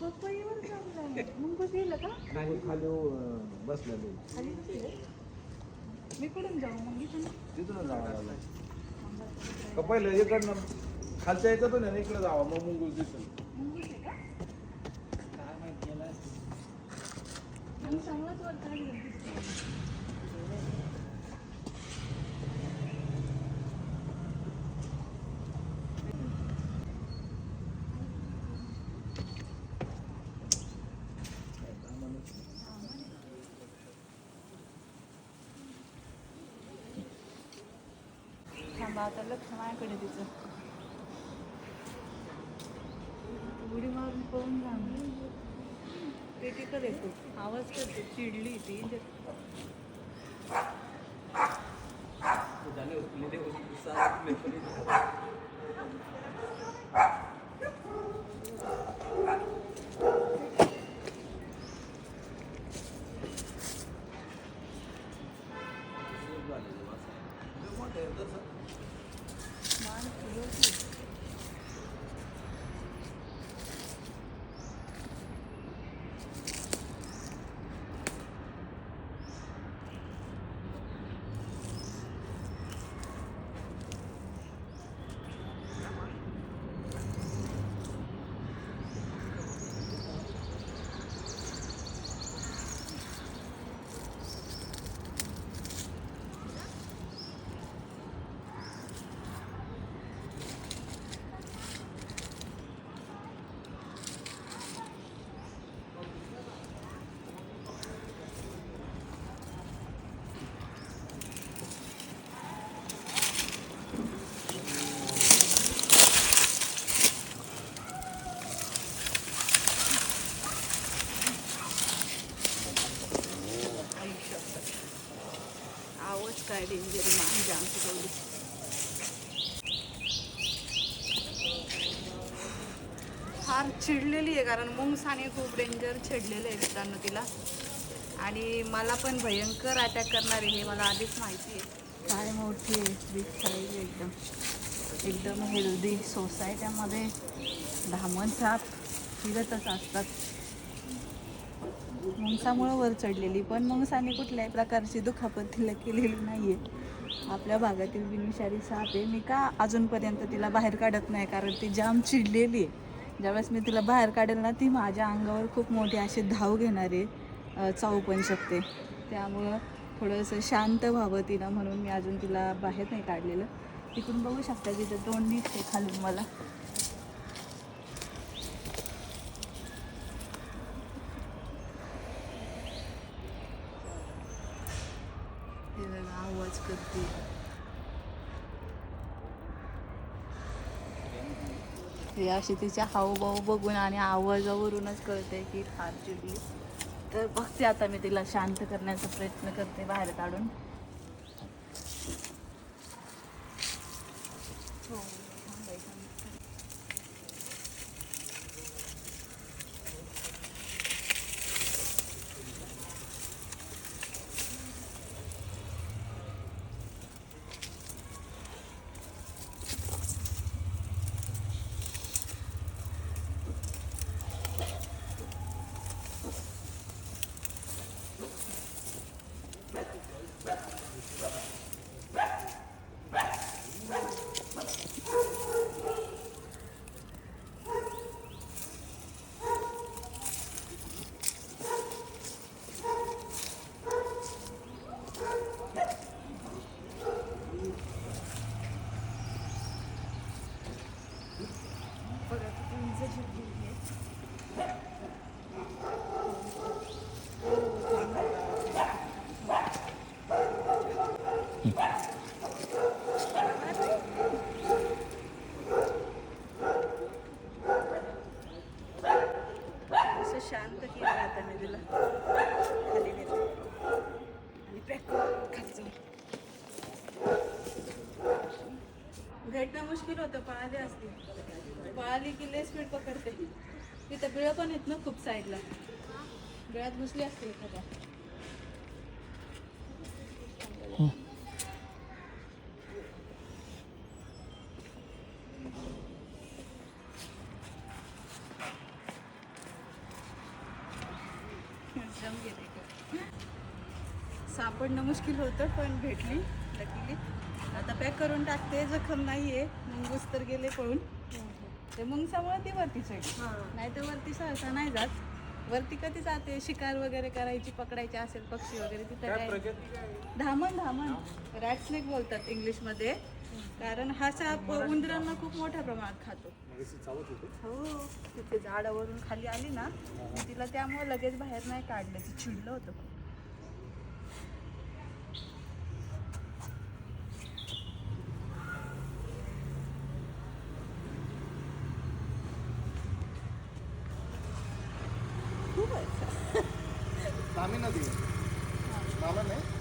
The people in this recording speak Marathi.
पपईवर चाललंय. गेलं का? खाली खाली बसलेलो खाली बसले? मी कुठून जाऊ? मग इथून? तिथून जावं लागलं. का पहिलं इकडनं खालच्या आहे ना इकडे जावा मग मुंगूस दिसेल मुंगूस आहे का? मग चांगलाच वर काढलं दिसतंय. थांबा आता लक्ष माझ्याकडे तिचं. उडी मारून पळून जाणार पेटीकडे येतो आवाज करते चिडली ती. मान फुलवती. आवाज काय डेंजर मान गौरी फार चिडलेली आहे कारण मुंगसाने खूप डेंजर चिडलेले आहे मित्रांनो तिला. आणि मला पण भयंकर अटॅक करणार आहे हे मला आधीच माहिती आहे. काय मोठी आहे बिग साईज एकदम एकदम हेल्दी सोसायट्यामध्ये धामण साप फिरतच असतात. मुंगसामुळं वर चढलेली. पण मुंगसाने कुठल्याही प्रकारची दुखापत तिला केलेली नाही आहे आपल्या भागातील बिनविषारी साप आहे. मी का अजूनपर्यंत तिला बाहेर काढत नाही? कारण ती जाम चिडलेली आहे. ज्यावेळेस मी तिला बाहेर काढेल ना ती माझ्या अंगावर खूप मोठी अशी धाव घेणारे चावू पण शकते. त्यामुळं थोडंसं शांत व्हावं तिला म्हणून मी अजून तिला बाहेर नाही काढलेलं. तिकडून बघू शकता तिथं तोंड निघते खालून मला हे बघा आवाज करते हे अशी तिच्या हावभाव बघून आणि आवाजावरूनच कळते की फार चिडली. तर बघते आता मी तिला शांत करण्याचा प्रयत्न करते बाहेर काढून. हो, ಶಾಂತಕ್ಕೆ ಇರತ್ತೆ ಅದನ್ನೆಲ್ಲ ಕಲಿಬೇಕು ಅಲ್ಲಿ ಬೇಕು ಕಲಿತು भेटणं मुश्किल होतं पळाली असते. पळाली की लय स्पीड पकडते तिथं बिळ पण आहेत ना खूप साईडला बिळात घुसली असते एखाद्या. सापडणं मुश्किल होतं पण भेटली लकीली. आता पॅक करून टाकते जखम नाहीये. मुंगूस तर गेले पळून. ते मुंगसामुळे ती वरती चढली. नाही तर वरती सहसा नाही जात. वरती कधी जाते? शिकार वगैरे करायची पकडायची असेल पक्षी वगैरे तिथं काय धामण धामण. रॅट स्नेक बोलतात इंग्लिशमध्ये. कारण हा साप उंदरांना खूप मोठ्या प्रमाणात खातो. हो. तिथे झाडावरून खाली आली ना मी तिला त्यामुळे लगेच बाहेर नाही काढलं. ती चिडलं होतं. खूप. खूप आहे तामी नदी नाला नाही